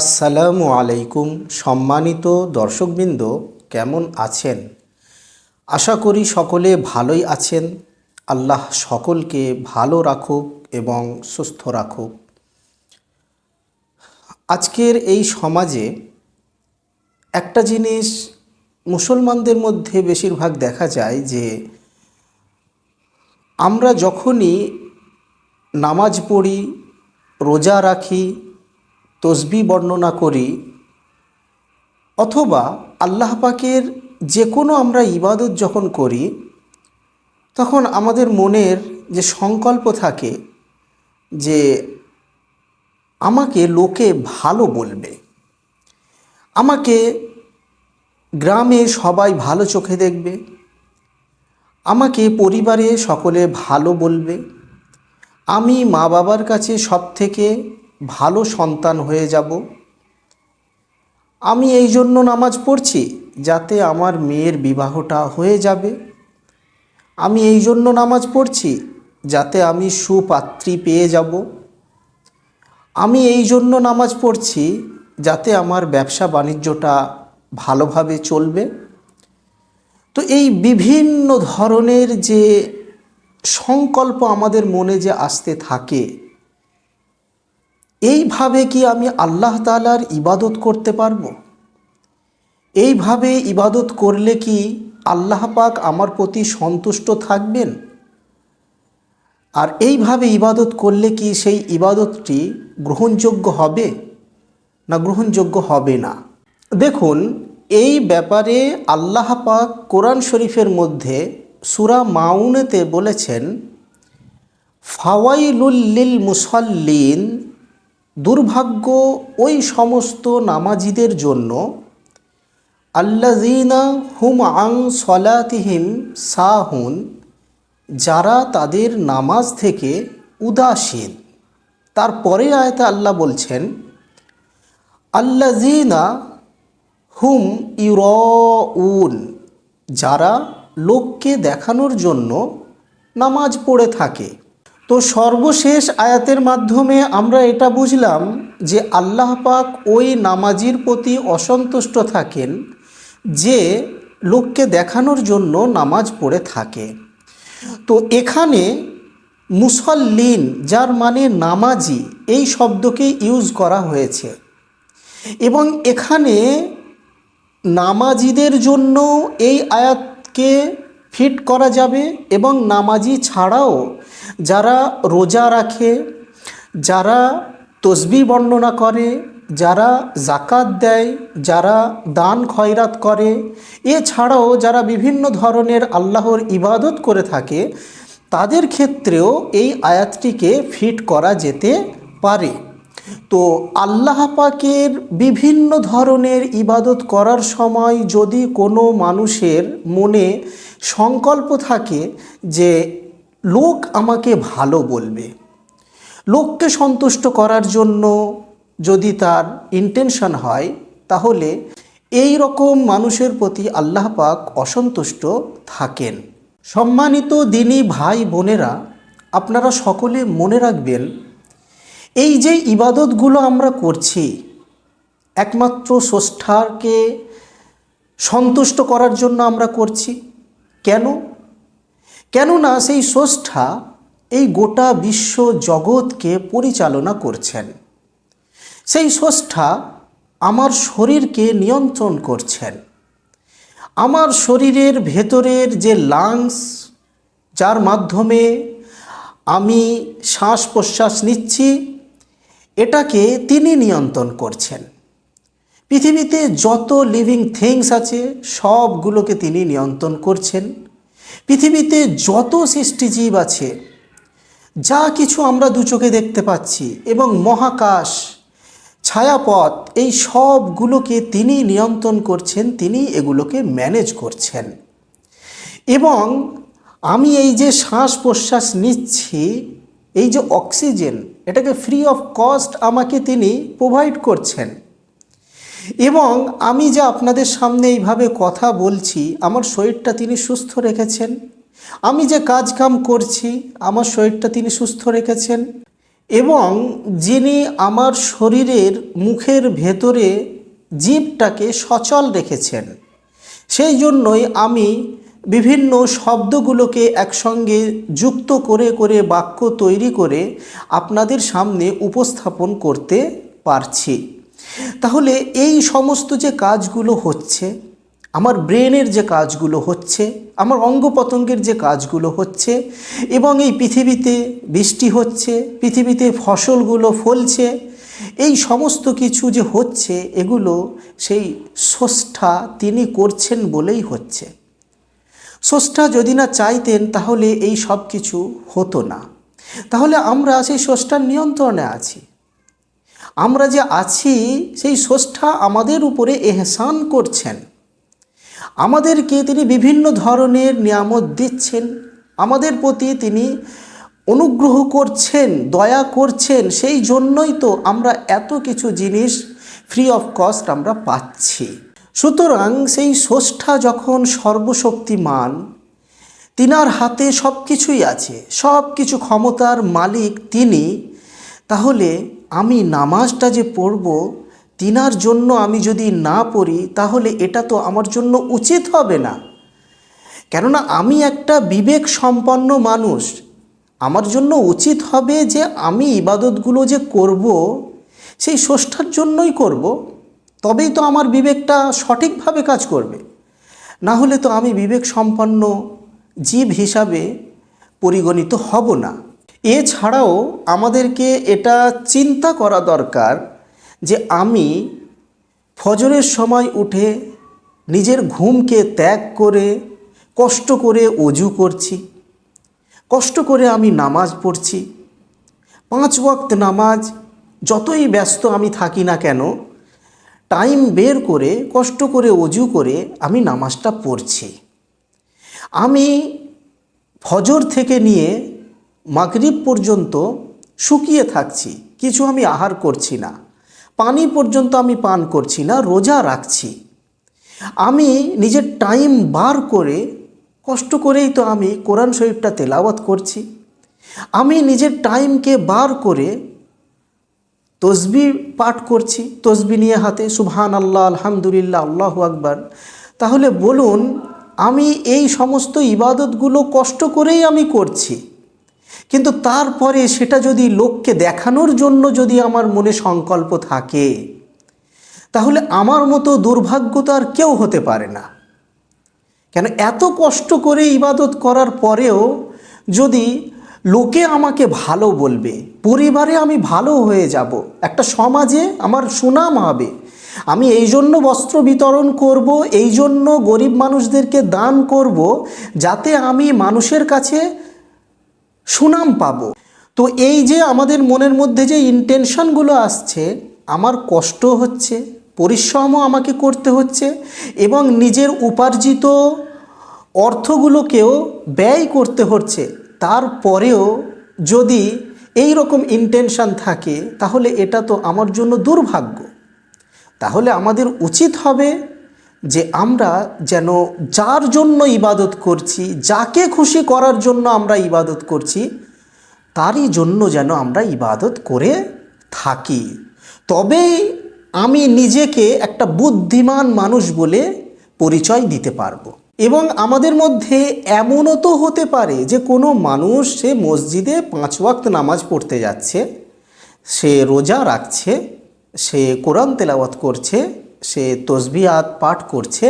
আসসালামু আলাইকুম, সম্মানিত দর্শকবৃন্দ, কেমন আছেন? আশা করি সকলে ভালোই আছেন। আল্লাহ সকলকে ভালো রাখুক এবং সুস্থ রাখুক। আজকের এই সমাজে একটা জিনিস মুসলমানদের মধ্যে বেশিরভাগ দেখা যায় যে, আমরা যখনই নামাজ পড়ি, রোজা রাখি তসবি বর্ণনা করি, অথবা আল্লাহ পাকের যে কোনো আমরা ইবাদত যখন করি, তখন আমাদের মনের যে সংকল্প থাকে যে আমাকে লোকে ভালো বলবে। আমাকে গ্রামে সবাই ভালো চোখে দেখবে। আমাকে পরিবারে সকলে ভালো বলবে। আমি মা বাবার কাছে সব থেকে ভালো সন্তান হয়ে যাব। আমি এই জন্য নামাজ পড়ছি যাতে আমার মেয়ের বিবাহটা হয়ে যাবে। আমি এই জন্য নামাজ পড়ছি যাতে আমি সুপাত্রী পেয়ে যাব। আমি এই জন্য নামাজ পড়ছি যাতে আমার ব্যবসা বাণিজ্যটা ভালোভাবে চলবে। তো এই বিভিন্ন ধরনের যে সংকল্প আমাদের মনে যে আসতে থাকে এইভাবে কি আমি আল্লাহ তালার ইবাদত করতে পারব? এইভাবে ইবাদত করলে কি আল্লাহ পাক আমার প্রতি সন্তুষ্ট থাকবেন? আর এইভাবে ইবাদত করলে কি সেই ইবাদতটি গ্রহণযোগ্য হবে না গ্রহণযোগ্য হবে না? দেখুন, এই ব্যাপারে আল্লাহ পাক কোরআন শরীফের মধ্যে সুরা মাউনেতে বলেছেন ফাওয়াইলুল্লিল মুসল্লিন দুর্ভাগ্য ওই সমস্ত নামাজিদের জন্য আল্লাজিনা হুম আং সলাতিহিম সাহুন, যারা তাদের নামাজ থেকে উদাসীন। তারপরে আয়তা আল্লাহ বলছেন আল্লাজিনা হুম ইউরউন যারা লোককে দেখানোর জন্য নামাজ পড়ে থাকে। তো সর্বশেষ আয়াতের মাধ্যমে আমরা এটা বুঝলাম যে আল্লাহ পাক ওই নামাজির প্রতি অসন্তুষ্ট থাকেন যে লোককে দেখানোর জন্য নামাজ পড়ে থাকে। তো এখানে মুসল্লিন, যার মানে নামাজি, এই শব্দকে ইউজ করা হয়েছে। এবং এখানে নামাজিদের জন্য এই আয়াতকে ফিট করা যাবে এবং নামাজি ছাড়াও যারা রোজা রাখে, যারা তসবি বর্ণনা করে, যারা জাকাত দেয়, যারা দান খয়রাত করে, এছাড়াও যারা বিভিন্ন ধরনের আল্লাহর ইবাদত করে থাকে, তাদের ক্ষেত্রেও এই আয়াতটিকে ফিট করা যেতে পারে। তো আল্লাহ পাকের বিভিন্ন ধরনের ইবাদত করার সময় যদি কোনো মানুষের মনে সংকল্প থাকে যে লোক আমাকে ভালো বলবে। লোককে সন্তুষ্ট করার জন্য যদি তার ইন্টেনশন হয়, তাহলে এই রকম মানুষের প্রতি আল্লাহ পাক অসন্তুষ্ট থাকেন। সম্মানিত দিনী ভাই বোনেরা, আপনারা সকলে মনে রাখবেন, এই যে ইবাদতগুলো আমরা করছি, একমাত্র স্রষ্টাকে সন্তুষ্ট করার জন্য আমরা করছি। কেন? কেননা সেই স্রষ্টা এই গোটা বিশ্ব জগৎকে পরিচালনা করছেন। সেই স্রষ্টা আমার শরীরকে নিয়ন্ত্রণ করছেন। আমার শরীরের ভেতরের যে লাংস যার মাধ্যমে আমি শ্বাস প্রশ্বাস নিচ্ছি, এটাকে তিনি নিয়ন্ত্রণ করছেন। পৃথিবীতে যত লিভিং থিংস আছে, সবগুলোকে তিনি নিয়ন্ত্রণ করছেন। পৃথিবীতে যত সৃষ্টিজীব আছে, যা কিছু আমরা দু চোখে দেখতে পাচ্ছি এবং মহাকাশ, ছায়াপথ, এই সবগুলোকে তিনি নিয়ন্ত্রণ করছেন, তিনি এগুলোকে ম্যানেজ করছেন। এবং আমি এই যে শ্বাস প্রশ্বাস নিচ্ছি, এই যে অক্সিজেন, এটাকে ফ্রি অফ কস্ট আমাকে তিনি প্রোভাইড করছেন। এবং আমি যে আপনাদের সামনে এইভাবে কথা বলছি, আমার শরীরটা তিনি সুস্থ রেখেছেন। আমি যে কাজ কাম করছি, আমার শরীরটা তিনি সুস্থ রেখেছেন। এবং যিনি আমার শরীরের মুখের ভেতরে জীবটাকে সচল রেখেছেন, সেই জন্যই আমি বিভিন্ন শব্দগুলোকে একসঙ্গে যুক্ত করে করে বাক্য তৈরি করে আপনাদের সামনে উপস্থাপন করতে পারছি। তাহলে এই সমস্ত যে কাজগুলো হচ্ছে, আমার ব্রেনের যে কাজগুলো হচ্ছে, আমার অঙ্গ প্রত্যঙ্গের যে কাজগুলো হচ্ছে, এবং এই পৃথিবীতে বৃষ্টি হচ্ছে, পৃথিবীতে ফসলগুলো ফলছে, এই সমস্ত কিছু যে হচ্ছে, এগুলো সেই স্রষ্টা তিনি করছেন বলেই হচ্ছে। স্রষ্টা যদি না চাইতেন, তাহলে এই সব কিছু হতো না। তাহলে আমরা সেই স্রষ্টার নিয়ন্ত্রণে আছি। আমরা যে আছি, সেই স্রষ্টা আমাদের উপরে এহসান করছেন। আমাদেরকে তিনি বিভিন্ন ধরনের নিয়ামত দিচ্ছেন। আমাদের প্রতি তিনি অনুগ্রহ করছেন, দয়া করছেন। সেই জন্যই তো আমরা এত কিছু জিনিস ফ্রি অফ কস্ট আমরা পাচ্ছি। সুতরাং সেই স্রষ্টা যখন সর্বশক্তিমান, তিনার হাতে সব কিছুই আছে। সব কিছু ক্ষমতার মালিক তিনি। তাহলে আমি নামাজটা যে পড়ব, তিনার জন্য আমি যদি না পড়ি, তাহলে এটা তো আমার জন্য উচিত হবে না। কেননা আমি একটা বিবেক সম্পন্ন মানুষ। আমার জন্য উচিত হবে যে আমি ইবাদতগুলো যে করব, সেই স্রষ্টার জন্যই করব। তবেই তো আমার বিবেকটা সঠিকভাবে কাজ করবে। না হলে তো আমি বিবেক সম্পন্ন জীব হিসাবে পরিগণিত হব না। এছাড়াও আমাদেরকে এটা চিন্তা করা দরকার যে আমি ফজরের সময় উঠে নিজের ঘুমকে ত্যাগ করে কষ্ট করে অজু করছি, কষ্ট করে আমি নামাজ পড়ছি। পাঁচ ওয়াক্ত নামাজ যতই ব্যস্ত আমি থাকি না কেন, টাইম বের করে, কষ্ট করে, অজু করে আমি নামাজটা পড়ছি। আমি ফজর থেকে নিয়ে মাগরিব পর্যন্ত শুকিয়ে থাকছি, কিছু আমি আহার করছি না। পানি পর্যন্ত আমি পান করছি না, রোজা রাখছি। আমি নিজের টাইম বার করে, কষ্ট করেই তো আমি কোরআন শরীফটা তেলাওয়াত করছি। আমি নিজের টাইমকে বার করে তসবি পাঠ করছি, তসবি নিয়ে হাতে সুবহান আল্লাহ আলহামদুলিল্লাহ, আল্লাহ আকবার। তাহলে বলুন, আমি এই সমস্ত ইবাদতগুলো কষ্ট করেই আমি করছি। কিন্তু তারপরে সেটা যদি লোককে দেখানোর জন্য যদি আমার মনে সংকল্প থাকে, তাহলে আমার মতো দুর্ভাগ্য তো আর কেউ হতে পারে না। কেন এত কষ্ট করে ইবাদত করার পরেও যদি লোকে আমাকে ভালো বলবে, পরিবারে আমি ভালো হয়ে যাব, একটা সমাজে আমার সুনাম হবে, আমি এই জন্য বস্ত্র বিতরণ করব, এই জন্য গরিব মানুষদেরকে দান করব, যাতে আমি মানুষের কাছে সুনাম পাব। তো এই যে আমাদের মনের মধ্যে যে ইন্টেনশনগুলো আসছে, আমার কষ্ট হচ্ছে, পরিশ্রমও আমাকে করতে হচ্ছে এবং নিজের উপার্জিত অর্থগুলোকেও ব্যয় করতে হচ্ছে, তারপরেও যদি এই রকম ইন্টেনশন থাকে, তাহলে এটা তো আমার জন্য দুর্ভাগ্য। তাহলে আমাদের উচিত হবে যে আমরা যেন যার জন্য ইবাদত করছি, যাকে খুশি করার জন্য আমরা ইবাদত করছি, তারই জন্য যেন আমরা ইবাদত করে থাকি। তবেই আমি নিজেকে একটা বুদ্ধিমান মানুষ বলে পরিচয় দিতে পারব। এবং আমাদের মধ্যে এমনও তো হতে পারে যে কোনো মানুষ সে মসজিদে পাঁচ ওয়াক্ত নামাজ পড়তে যাচ্ছে, সে রোজা রাখছে, সে কোরআন তেলাওয়াত করছে সে তসবিহাত পাঠ করছে,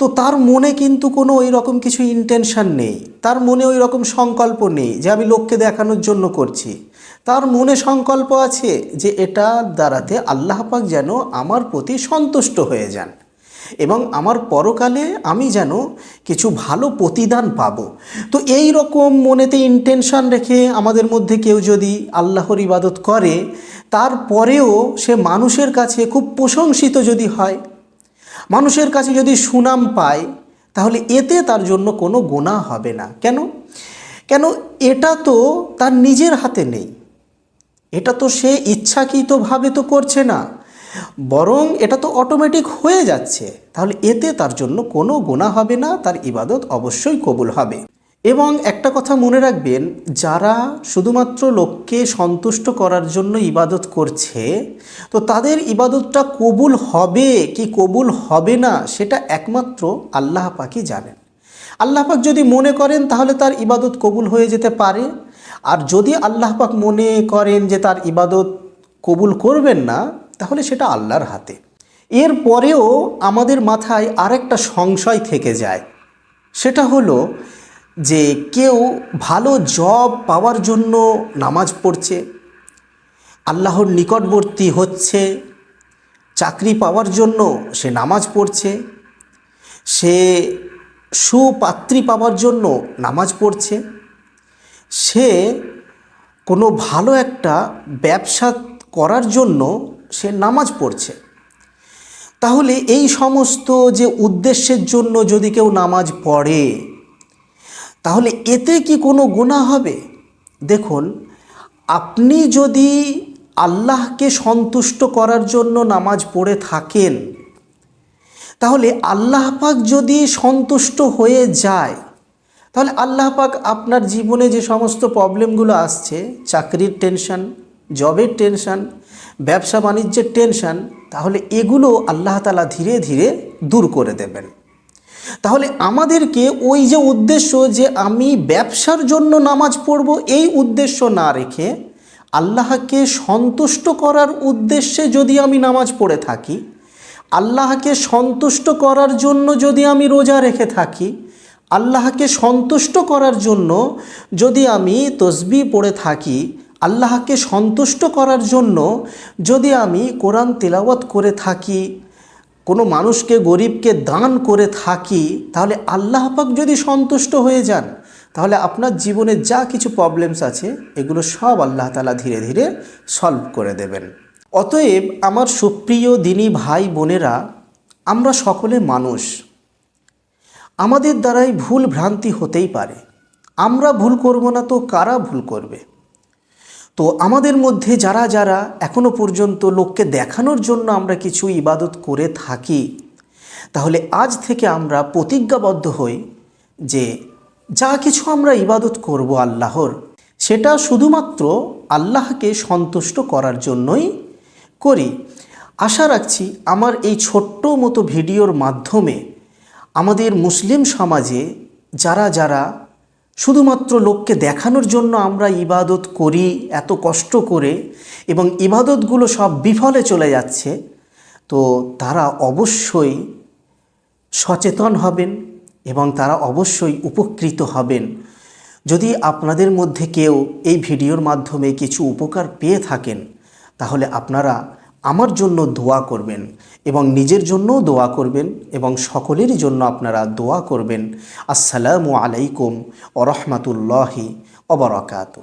তো তার মনে কিন্তু কোনো ওই রকম কিছু ইন্টেনশন নেই। তার মনে ওই রকম সংকল্প নেই যে আমি লোককে দেখানোর জন্য করছি। তার মনে সংকল্প আছে যে এটা দ্বারাতে আল্লাহ পাক যেন আমার প্রতি সন্তুষ্ট হয়ে যান। এবং আমার পরকালে আমি যেন কিছু ভালো প্রতিদান পাব। তো এই রকম মনেতে ইন্টেনশন রেখে আমাদের মধ্যে কেউ যদি আল্লাহর ইবাদত করে, তারপরেও সে মানুষের কাছে খুব প্রশংসিত যদি হয়, মানুষের কাছে যদি সুনাম পায়, তাহলে এতে তার জন্য কোনো গোনা হবে না। কেন? কেন? এটা তো তার নিজের হাতে নেই। এটা তো সে ইচ্ছাকৃতভাবে তো করছে না। বরং এটা তো অটোমেটিক হয়ে যাচ্ছে। তাহলে এতে তার জন্য কোনো গোনা হবে না, তার ইবাদত অবশ্যই কবুল হবে। এবং একটা কথা মনে রাখবেন, যারা শুধুমাত্র লোককে সন্তুষ্ট করার জন্য ইবাদত করছে, তো তাদের ইবাদতটা কবুল হবে কি কবুল হবে না, সেটা একমাত্র আল্লাহ পাকই জানেন। আল্লাহ পাক যদি মনে করেন, তাহলে তার ইবাদত কবুল হয়ে যেতে পারে। আর যদি আল্লাহ পাক মনে করেন যে তার ইবাদত কবুল করবেন না তাহলে সেটা আল্লাহর হাতে। এর পরেও আমাদের মাথায় আরেকটা সংশয় থেকে যায়। সেটা হলো যে কেউ ভালো জব পাওয়ার জন্য নামাজ পড়ছে, আল্লাহর নিকটবর্তী হচ্ছে, চাকরি পাওয়ার জন্য সে নামাজ পড়ছে, সে সুপাত্রী পাওয়ার জন্য নামাজ পড়ছে, সে কোনো ভালো একটা ব্যবসা করার জন্য সে নামাজ পড়ছে। তাহলে এই সমস্ত যে উদ্দেশ্যের জন্য যদি কেউ নামাজ পড়ে, তাহলে এতে কি কোনো গুণা হবে? দেখুন, আপনি যদি আল্লাহকে সন্তুষ্ট করার জন্য নামাজ পড়ে থাকেন, তাহলে আল্লাহ পাক যদি সন্তুষ্ট হয়ে যায়, তাহলে আল্লাহ পাক আপনার জীবনে যে সমস্ত প্রবলেমগুলো আসছে, চাকরির টেনশন জবের টেনশন, ব্যবসা বাণিজ্যের টেনশন, তাহলে এগুলো আল্লাহ তালা ধীরে ধীরে দূর করে দেবেন। তাহলে আমাদেরকে ওই যে উদ্দেশ্য যে আমি ব্যবসার জন্য নামাজ পড়ব, এই উদ্দেশ্য না রেখে আল্লাহকে সন্তুষ্ট করার উদ্দেশ্যে যদি আমি নামাজ পড়ে থাকি, আল্লাহকে সন্তুষ্ট করার জন্য যদি আমি রোজা রেখে থাকি, আল্লাহকে সন্তুষ্ট করার জন্য যদি আমি তসবি পড়ে থাকি আল্লাহকে সন্তুষ্ট করার জন্য যদি আমি কোরআন তেলাওয়াত করে থাকি, কোনো মানুষকে, গরিবকে দান করে থাকি, তাহলে আল্লাহ পাক যদি সন্তুষ্ট হয়ে যান, তাহলে আপনার জীবনে যা কিছু প্রবলেমস আছে, এগুলো সব আল্লাহ তালা ধীরে ধীরে সলভ করে দেবেন। অতএব আমার সুপ্রিয় দিনী ভাই বোনেরা, আমরা সকলে মানুষ। আমাদের দ্বারাই ভুল ভ্রান্তি হতেই পারে। আমরা ভুল করব না তো কারা ভুল করবে? তো আমাদের মধ্যে যারা যারা এখনও পর্যন্ত লোককে দেখানোর জন্য আমরা কিছু ইবাদত করে থাকি, তাহলে আজ থেকে আমরা প্রতিজ্ঞাবদ্ধ হই যে যা কিছু আমরা ইবাদত করব আল্লাহর, সেটা শুধুমাত্র আল্লাহকে সন্তুষ্ট করার জন্যই করি। আশা রাখছি আমার এই ছোট্ট মতো ভিডিওর মাধ্যমে আমাদের মুসলিম সমাজে যারা যারা শুধুমাত্র লোককে দেখানোর জন্য আমরা ইবাদত করি এত কষ্ট করে এবং ইবাদতগুলো সব বিফলে চলে যাচ্ছে, তো তারা অবশ্যই সচেতন হবেন এবং তারা অবশ্যই উপকৃত হবেন। যদি আপনাদের মধ্যে কেউ এই ভিডিওর মাধ্যমে কিছু উপকার পেয়ে থাকেন, তাহলে আপনারা আমার জন্য দোয়া করবেন এবং নিজের জন্যও দোয়া করবেন এবং সকলেরই জন্য আপনারা দোয়া করবেন। আসসালামু আলাইকুম ওরহমতুল্লাহি অবরাকাতু